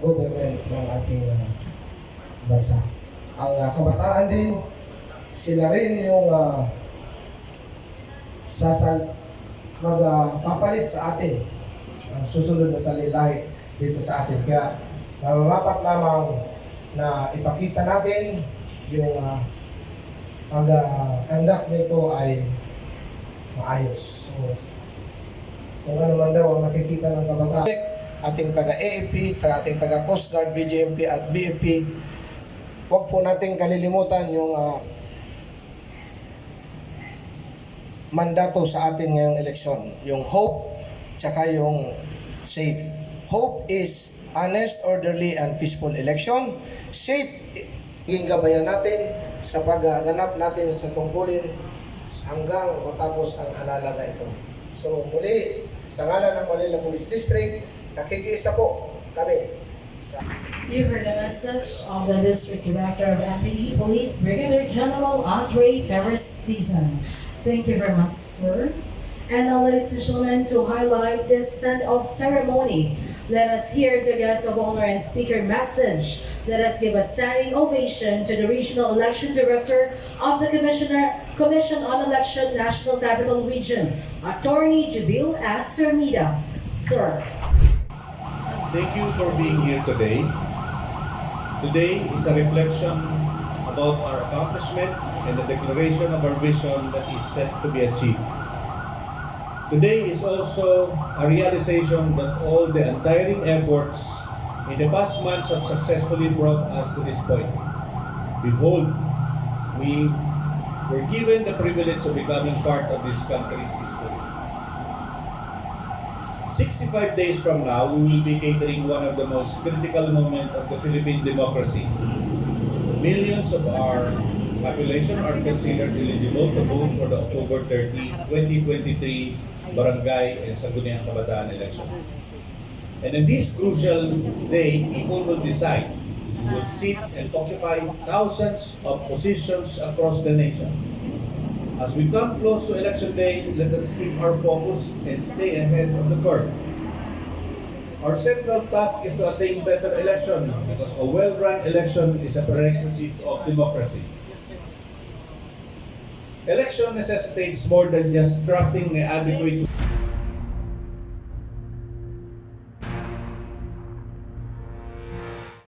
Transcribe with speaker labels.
Speaker 1: government ng ating uh, bansa. Ang uh, kabataan din, sila rin yung uh, sasal magpapalit sa atin ang susunod na salilahi dito sa atin. Kaya nararapat lamang na ipakita natin yung uh, pag-conduct nito ay maayos. So, kung ano man daw ang nakikita ng kabataan, ating taga-AFP, taga- ating taga-Coast Guard, BJMP at BFP, huwag po nating kalilimutan yung ah, mandato sa atin ngayong eleksyon. Yung hope, tsaka yung safe. Hope is honest, orderly, and peaceful election. Safe, yung gabayan natin sa pagganap natin sa tungkulin hanggang matapos ang halala na ito. So muli, sa ngalan ng Manila Police District, nakikiisa po kami
Speaker 2: You heard the message of the District Director of MPD Police, Brigadier General Andre Perez Dizon. Thank you very much, sir. And now, ladies and gentlemen, to highlight this send-off ceremony, let us hear the guest of honor and speaker message. Let us give a standing ovation to the Regional Election Director of the Commissioner, Commission on Election National Capital Region, Attorney Jubil S. Sermida. Sir.
Speaker 3: Thank you for being here today. Today is a reflection about our accomplishment and the declaration of our vision that is set to be achieved. Today is also a realization that all the untiring efforts in the past months have successfully brought us to this point. Behold, we were given the privilege of becoming part of this country's history. 65 days from now, we will be catering one of the most critical moments of the Philippine democracy. Millions of our population are considered eligible to vote for the October 30, 2023 Barangay and Sangguniang Kabataan election. And in this crucial day, people will decide who will sit and occupy thousands of positions across the nation. As we come close to election day, let us keep our focus and stay ahead of the curve. Our central task is to attain better election because a well-run election is a prerequisite of democracy. Election necessitates more than just drafting an adequate